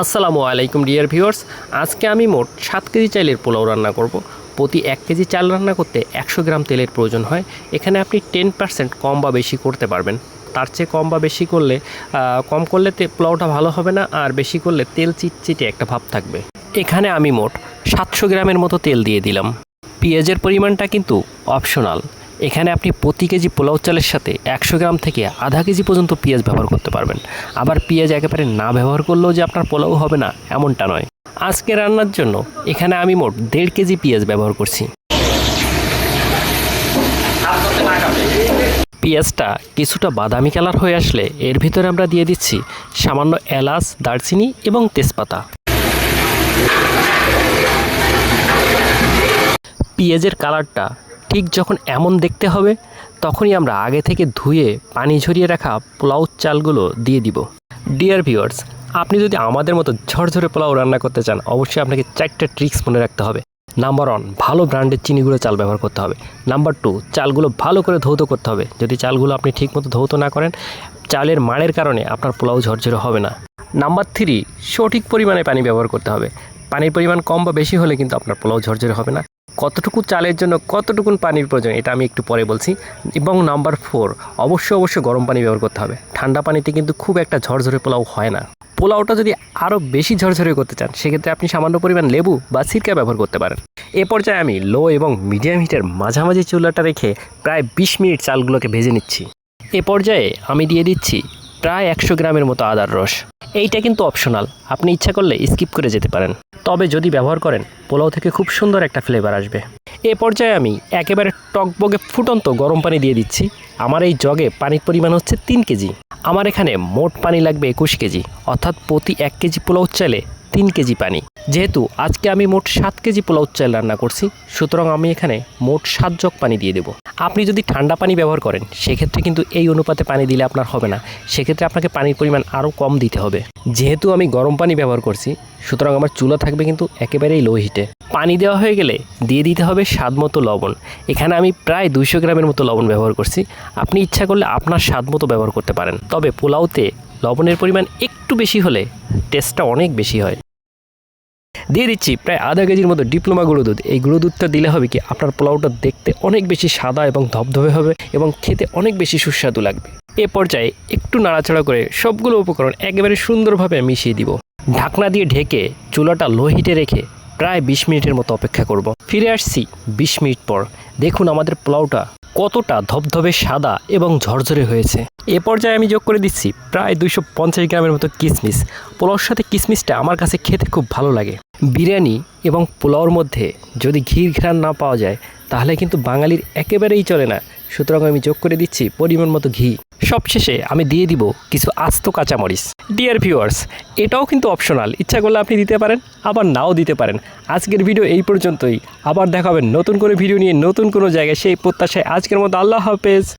আসসালামু আলাইকুম, dear viewers. আজকে আমি মোট সাত কেজি চালের পোলাও রান্না করব। প্রতি এক কেজি চাল রান্না করতে একশো গ্রাম তেলের প্রয়োজন হয়। এখানে আপনি টেন পার্সেন্ট কম বা বেশি করতে পারবেন। তার চেয়ে কম বা বেশি করলে কম করলে পোলাওটা ভালো হবে না, আর বেশি করলে তেল চিটচিটে একটা ভাব থাকবে। এখানে আমি মোট সাতশো গ্রামের মতো তেল দিয়ে দিলাম। পেঁয়াজের পরিমাণটা কিন্তু অপশনাল। এখানে আপনি প্রতি কেজি পোলাও চালের সাথে একশো গ্রাম থেকে আধা কেজি পর্যন্ত পেঁয়াজ ব্যবহার করতে পারবেন। আবার পেঁয়াজ একেবারে না ব্যবহার করলেও যে আপনার পোলাও হবে না, এমনটা নয়। আজকে রান্নার জন্য এখানে আমি মোট দেড় কেজি পেঁয়াজ ব্যবহার করছি। পেঁয়াজটা কিছুটা বাদামি কালার হয়ে আসলে এর ভিতরে আমরা দিয়ে দিচ্ছি সামান্য এলাচ, দারচিনি এবং তেজপাতা। পেঁয়াজের কালারটা ঠিক যখন এমন দেখতে হবে, তখনই আমরা আগে থেকে ধুয়ে, পানি ঝরিয়ে রাখা পোলাও চালগুলো দিয়ে দিব। ডিয়ার ভিউয়ার্স আপনি যদি আমাদের মতো ঝরঝরে পোলাও রান্না করতে চান, অবশ্যই আপনাকে চারটে ট্রিক্স মনে রাখতে হবে। নাম্বার ওয়ান ভালো ব্র্যান্ডের চিনিগুলো চাল ব্যবহার করতে হবে। নাম্বার টু চালগুলো ভালো করে ধৌত করতে হবে। যদি চালগুলো আপনি ঠিকমতো ধৌত না করেন, চালের মাড়ের কারণে আপনার পোলাও ঝরঝরে হবে না। নাম্বার থ্রি সঠিক পরিমাণে পানি ব্যবহার করতে হবে। পানির পরিমাণ কম বা বেশি হলে কিন্তু আপনার পোলাও ঝরঝরে হবে না। কতটুকু চালের জন্য কতটুকুন পানির প্রয়োজন, এটা আমি একটু পরে বলছি। এবং নাম্বার ফোর, অবশ্যই অবশ্যই গরম পানি ব্যবহার করতে হবে। ঠান্ডা পানিতে কিন্তু খুব একটা ঝরঝরে পোলাও হয় না। পোলাওটা যদি আরও বেশি ঝরঝরে করতে চান, সেক্ষেত্রে আপনি সামান্য পরিমাণ লেবু বা সিরকা ব্যবহার করতে পারেন। এ পর্যায়ে আমি লো এবং মিডিয়াম হিটের মাঝামাঝি চুলাটা রেখে প্রায় বিশ মিনিট চালগুলোকে ভেজে নিচ্ছি। এ পর্যায়ে আমি দিয়ে দিচ্ছি প্রায় একশো গ্রামের মতো আদার রস। এইটা কিন্তু অপশনাল আপনি ইচ্ছা করলে স্কিপ করে যেতে পারেন। তবে যদি ব্যবহার করেন, পোলাও থেকে খুব সুন্দর একটা ফ্লেভার আসবে। এ পর্যায়ে আমি একেবারে টকবগে ফুটন্ত গরম পানি দিয়ে দিচ্ছি। আমার এই জগে পানির পরিমাণ হচ্ছে তিন কেজি। আমার এখানে মোট পানি লাগবে একুশ কেজি। অর্থাৎ প্রতি এক কেজি পোলাও চাইলে তিন কেজি পানি। যেহেতু আজকে আমি মোট সাত কেজি পোলাও চাল রান্না করছি, সুতরাং আমি এখানে মোট সাত জগ পানি দিয়ে দেবো। আপনি যদি ঠান্ডা পানি ব্যবহার করেন, সেক্ষেত্রে কিন্তু এই অনুপাতে পানি দিলে আপনার হবে না। সেক্ষেত্রে আপনাকে পানির পরিমাণ আরও কম দিতে হবে। যেহেতু আমি গরম পানি ব্যবহার করছি, সুতরাং আমার চুলা থাকবে কিন্তু একেবারেই লো হিটে পানি দেওয়া হয়ে গেলে দিয়ে দিতে হবে স্বাদ মতো লবণ। এখানে আমি প্রায় দুইশো গ্রামের মতো লবণ ব্যবহার করছি। আপনি ইচ্ছা করলে আপনার স্বাদ মতো ব্যবহার করতে পারেন। তবে পোলাওতে লবণের পরিমাণ একটু বেশি হলে টেস্টটা অনেক বেশি হয়। দিয়ে দিচ্ছি। প্রায় আধা কেজির মতো ডিপ্লোমা গুঁড়ো দুধ। এই গুঁড়ো দুধটা দিলে হবে কি, আপনার পোলাওটা দেখতে অনেক বেশি সাদা এবং ধবধবে হবে এবং খেতে অনেক বেশি সুস্বাদু লাগবে। এ পর্যায়ে একটু নাড়াচাড়া করে সবগুলো উপকরণ একেবারে সুন্দরভাবে মিশিয়ে দিব। ঢাকনা দিয়ে ঢেকে চুলাটা লো হিটে রেখে প্রায় বিশ মিনিটের মতো অপেক্ষা করব। ফিরে আসছি বিশ মিনিট পর। দেখুন আমাদের পোলাওটা কতটা ধবধবে সাদা এবং ঝরঝরে হয়েছে। এ পর্যায়ে আমি যোগ করে দিচ্ছি প্রায় দুইশো পঞ্চাশ গ্রামের মতো কিসমিস। পোলাওর সাথে কিসমিসটা আমার কাছে খেতে খুব ভালো লাগে। বিরিয়ানি এবং পোলাওর মধ্যে যদি ঘির ঘ্রাণ না পাওয়া যায়, তাহলে কিন্তু বাঙালির একেবারেই চলে না। সুতরাং আমি যোগ করে দিচ্ছি পরিমাণ মতো ঘি। সবশেষে আমি দিয়ে দিব কিছু আস্ত কাঁচামরিচ। ডিয়ার ভিউয়ার্স এটাও কিন্তু অপশনাল ইচ্ছা করলে আপনি দিতে পারেন, আবার নাও দিতে পারেন। আজকের ভিডিও এই পর্যন্তই। আবার দেখাবেন নতুন কোনো ভিডিও নিয়ে নতুন কোনো জায়গায় সেই প্রত্যাশায়। আজকের মতো আল্লাহ হাফেজ।